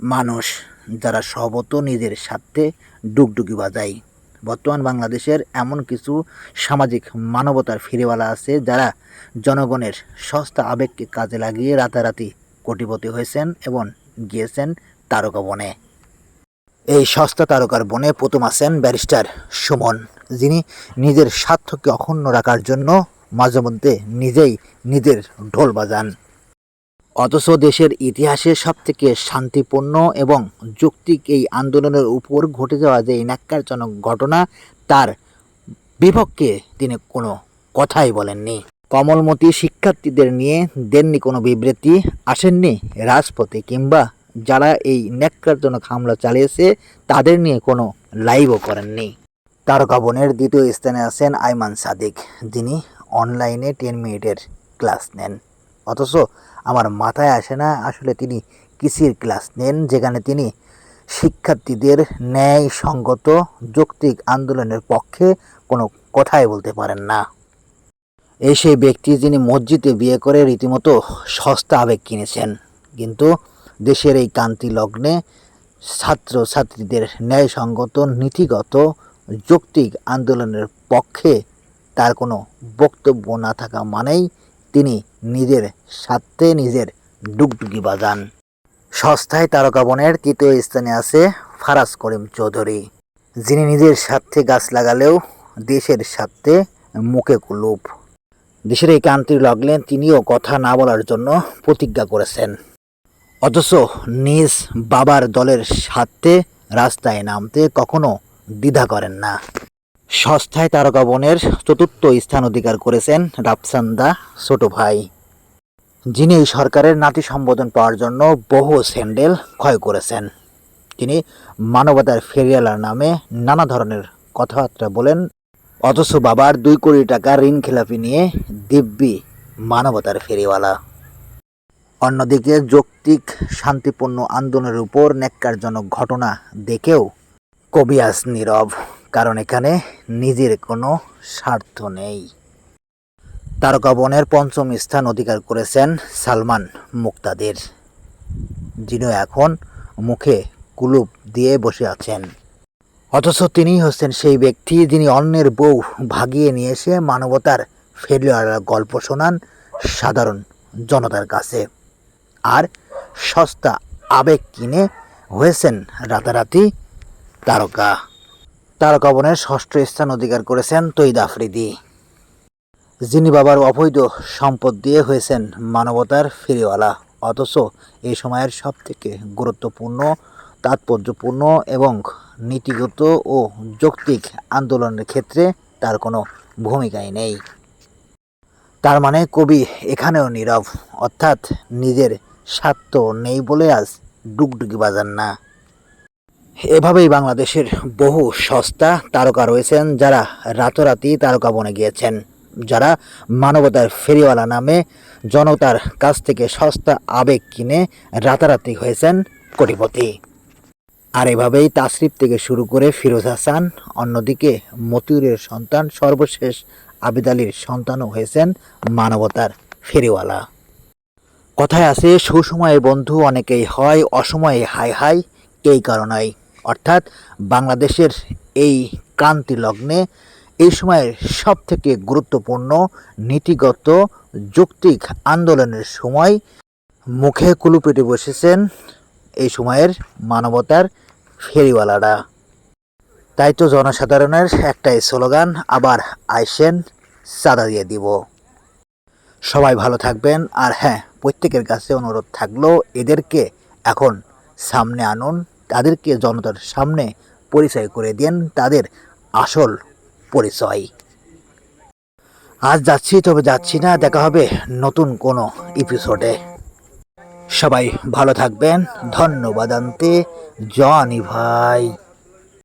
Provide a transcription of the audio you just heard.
মানুষ যারা সবত নিজের স্বার্থে ডুগডুগি বাজায়। বর্তমান বাংলাদেশের এমন কিছু সামাজিক মানবতার ফিরেওয়ালা আছে যারা জনগণের সস্তা আবেগকে কাজে লাগিয়ে রাতারাতি কোটিপতি হয়েছেন এবং গিয়েছেন তারকা বনে। এই সস্তা তারকার বনে প্রথম আছেন ব্যারিস্টার সুমন, যিনি নিজের স্বার্থকে অক্ষুণ্ণ রাখার জন্য মাঝে মধ্যে নিজেই নিজের ঢোল বাজান। অথচ দেশের ইতিহাসে সবথেকে শান্তিপূর্ণ এবং যৌক্তিক এই আন্দোলনের উপর ঘটে যাওয়া যে ন্যাক্কারজনক ঘটনা, তার বিপক্ষে তিনি কোনো কথাই বলেননি। কমলমতি শিক্ষার্থীদের নিয়ে দেননি কোনো বিবৃতি, আসেননি রাজপথে কিংবা যারা এই ন্যাক্কারজনক হামলা চালিয়েছে, তাদের নিয়ে কোনো লাইভও করেননি। তারকা বোনের দ্বিতীয় স্থানে আছেন আইমান সাদিক, যিনি অনলাইনে টেন মিনিটের ক্লাস নেন। অথচ আমার মাথায় আসে না। আসলে তিনি কিসির ক্লাস নেন, যেখানে তিনি শিক্ষার্থীদের ন্যায় সঙ্গত যৌক্তিক আন্দোলনের পক্ষে কোনো কথাই বলতে পারেন না। এই সেই ব্যক্তি যিনি মসজিদে বিয়ে করে রীতিমতো সস্তা আবেগ কিনেছেন। কিন্তু দেশের এই কান্তি লগ্নে ছাত্র ছাত্রীদের ন্যায়সঙ্গত, নীতিগত, যৌক্তিক আন্দোলনের পক্ষে তার কোনো বক্তব্য না থাকা মানেই তিনি নিজের স্বার্থে নিজের ডুগডুগি বাজান। সস্তায় তারকা বনের তৃতীয় স্থানে আছে ফারাজ করিম চৌধুরী। যিনি নিজের স্বার্থে গাছ লাগালেও দেশের স্বার্থে মুখে কুলুপ। দেশের এই কান্তির লগ্নে তিনিও কথা না বলার জন্য প্রতিজ্ঞা করেছেন। অথচ নিজ বাবার দলের স্বার্থে রাস্তায় নামতে কখনো দ্বিধা করেন না। সস্তায় তারকা বনের চতুর্থ স্থান অধিকার করেছেন রাফসান্দা ছোট ভাই। যিনি এই সরকারের নাতি সম্বোধন পাওয়ার জন্য বহু স্যান্ডেল ক্ষয় করেছেন। তিনি মানবতার ফেরিয়ালার নামে নানা ধরনের কথাবার্তা বলেন, অথচ বাবার দুই কোটি টাকা ঋণ খেলাপি নিয়ে দিব্যি মানবতার ফেরিওয়ালা। অন্যদিকে যৌক্তিক, শান্তিপূর্ণ আন্দোলনের উপর ন্যাক্কারজনক ঘটনা দেখেও কবিয়াস নীরব, কারণ এখানে নিজের কোনো স্বার্থ নেই। তারকা বনের পঞ্চম স্থান অধিকার করেছেন সালমান মুক্তাদের, যিনি এখন মুখে কুলুপ দিয়ে বসে আছেন। অথচ তিনি হচ্ছেন সেই ব্যক্তি যিনি অন্যের বউ ভাগিয়ে নিয়ে এসে মানবতার ফেলিয়ার গল্প শোনান সাধারণ জনতার কাছে। আর সস্তা আবেগ কিনে হয়েছেন রাতারাতি তারকা। তারকা বনের ষষ্ঠ স্থান অধিকার করেছেন তৈদ আফ্রিদি। যিনি বাবার অবৈধ সম্পদ দিয়ে হয়েছেন মানবতার ফেরিওয়ালা, অথচ এই সময়ের সবথেকে গুরুত্বপূর্ণ, তাৎপর্যপূর্ণ এবং নীতিগত ও যৌক্তিক আন্দোলনের ক্ষেত্রে তার কোনো ভূমিকাই নেই। তার মানে কবি এখানেও নীরব, অর্থাৎ নিজের স্বার্থ নেই বলে আজ ডুগডুগি বাজান না। এভাবেই বাংলাদেশের বহু সস্তা তারকা রয়েছেন যারা রাতারাতি তারকা বনে গিয়েছেন। যারা মানবতার ফেরিওয়ালা নামে জনতার কাছ থেকে সস্তা আবেগ কিনে রাতারাতি হয়েছেন কোটিপতি। আর এভাবেই তাসরিফ থেকে শুরু করে ফিরোজ হাসান, অন্যদিকে মতিউরের সন্তান, সর্বশেষ আবিদ আলীর সন্তানও হয়েছেন মানবতার ফেরিওয়ালা। কথায় আছে, সুসময়ে বন্ধু অনেকেই হয়, অসময়ে হাই হাই এই কারণেই অর্থাৎ বাংলাদেশের এই ক্রান্তি লগ্নে এই সময়ের সব থেকে গুরুত্বপূর্ণ নীতিগত যৌক্তিক আন্দোলনের সময় মুখে কুলুপেটে বসেছেন এই সময়ের মানবতার ফেরিওয়ালারা। তাই তো জনসাধারণের একটাই স্লোগান, আবার আইসেন চাঁদা দিয়ে দিব। সবাই ভালো থাকবেন, আর হ্যাঁ প্রত্যেকের কাছে অনুরোধ থাকল, এদেরকে এখন সামনে আনুন, তাদেরকে জনতার সামনে পরিচয় করে দেন, তাদের আসল পরিচয়। আজ যাচ্ছি, তবে যাচ্ছি না, দেখা হবে নতুন কোনো এপিসোডে সবাই ভালো থাকবেন। ধন্যবাদ আনতে জনি ভাই।